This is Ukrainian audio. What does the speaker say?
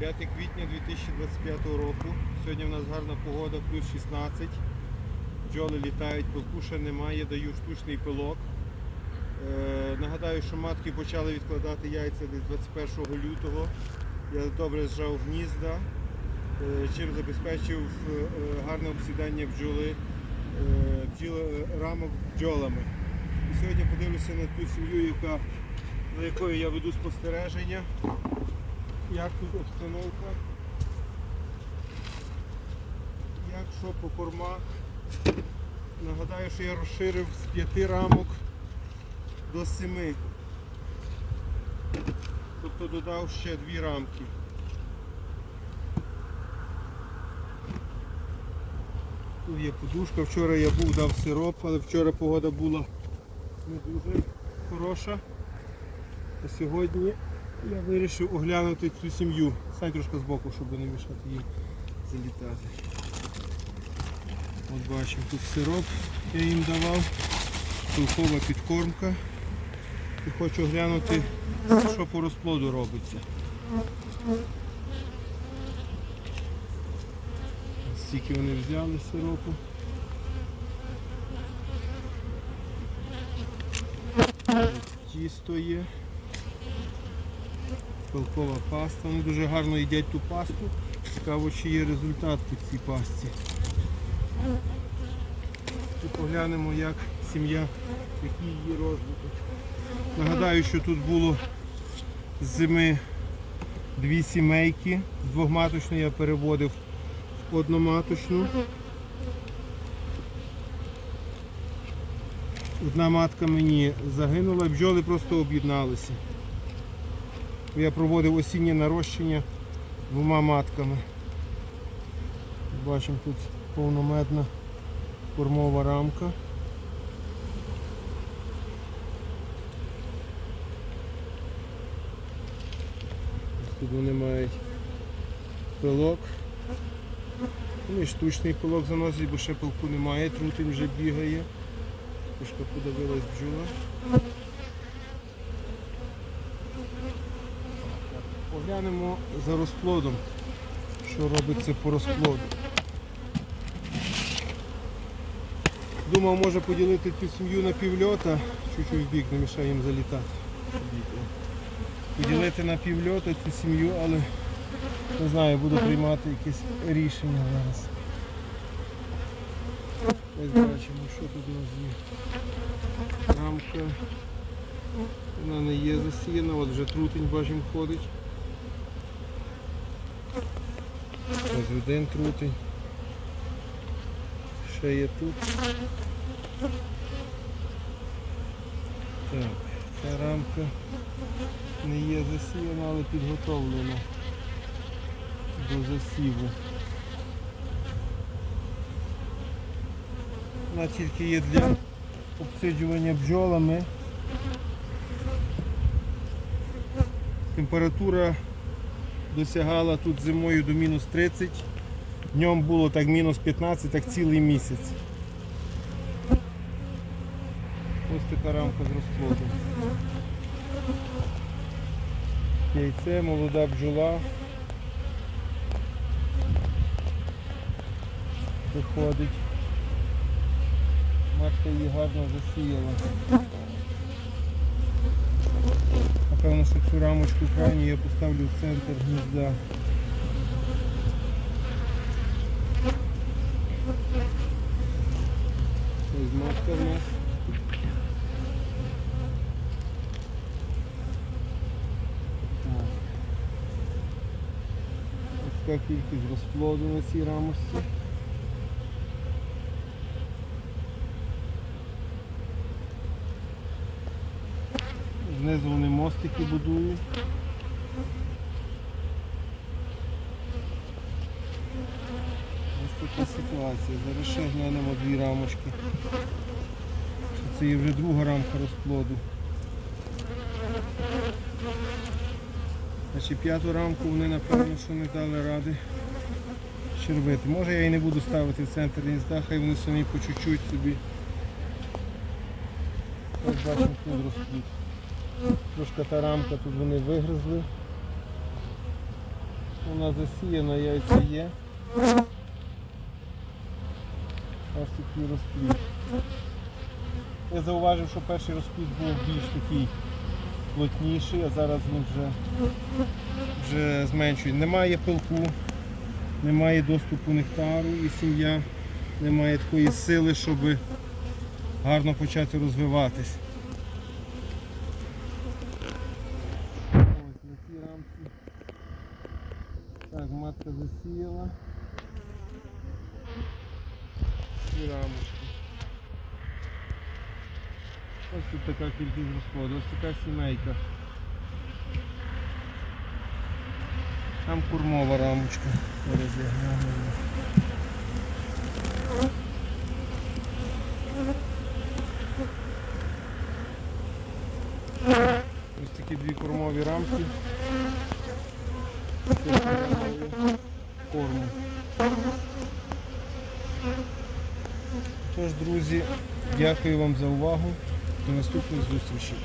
5 квітня 2025 року. Сьогодні в нас гарна погода, плюс 16. Бджоли літають, пилку ще немає, даю штучний пилок. Е, нагадаю, що матки почали відкладати яйця десь 21 лютого. Я добре зжав гнізда, е, чим забезпечив е, гарне обсідання бджоли, е, бджіл, рамок бджолами. І сьогодні подивлюся на ту сім'ю, яка, за якою я веду спостереження. Як тут обстановка? Як що по кормах? Нагадаю, що я розширив з п'яти рамок до семи. Тобто додав ще дві рамки. Тут є подушка. Вчора я був дав сироп, але вчора погода була не дуже хороша. А сьогодні я вирішив оглянути цю сім'ю. Стань трошки збоку, щоб не мішати їй залітати. От бачимо, тут сироп я їм давав, пилкова підкормка. І хочу оглянути, що по розплоду робиться. Стільки вони взяли сиропу. Тісто є. Пилкова паста. Вони дуже гарно їдять ту пасту. Цікаво, чи є результат по цій пасті. І поглянемо, як сім'я, який її розвиток. Нагадаю, що тут було з зими дві сімейки. З двохматочної я переводив в одноматочну. Одна матка мені загинула, бджоли просто об'єдналися. Я проводив осіннє нарощення двома матками. Бачимо тут повномедна кормова рамка. Тут вони мають пилок. Вони штучний пилок заносять, бо ще пилку немає, трутень вже бігає. Трошки подивилась бджола. Поглянемо за розплодом, що робиться по розплоду. Думав, може поділити цю сім'ю на півльота, чуть-чуть в бік, не мішає їм залітати. Поділити на півльота цю сім'ю, але не знаю, буду приймати якесь рішення зараз. Ось бачимо, що тут у нас є. Рамка. Вона не є засіяна, от вже трутень бачимо ходить. Ось один трутень. Ще є тут. Так, ця рамка не є засіяна, але підготовлена до засіву. Вона тільки є для обсиджування бджолами. Температура досягала тут зимою до мінус 30. Днем було так мінус 15, так цілий місяць. Ось така рамка з розплодом. Яйце, молода бджола. Виходить. Матка її гарно засіяла. Напевно, що цю рамочку крайню я поставлю в центр гнізда. Ось матка в нас. Ось така кількість розплоду на цій рамочці. Знизу вони мостики будують. Ось така ситуація. Зараз ще глянемо дві рамочки. Це є вже друга рамка розплоду. Значить п'яту рамку вони напевно що не дали ради червити. Може я і не буду ставити в центр гнізда, хай вони самі по чуть-чуть собі. Ось бачимо тут розплід. Трошки та рамка тут вони вигризли. Вона засіяна, яйця є. Ось такий розплід. Я зауважив, що перший розплід був більш такий плотніший, а зараз він вже, вже зменшує. Немає пилку, немає доступу нектару і сім'я не має такої сили, щоб гарно почати розвиватись. Ось на цій рамці. Так, матка засіяла. І рамочки. Ось тут така кількість розходу, ось така сімейка. Там курмова рамочка. Зараз Дві кормові рамки. Корму. Тож, друзі, дякую вам за увагу. До наступних зустрічей.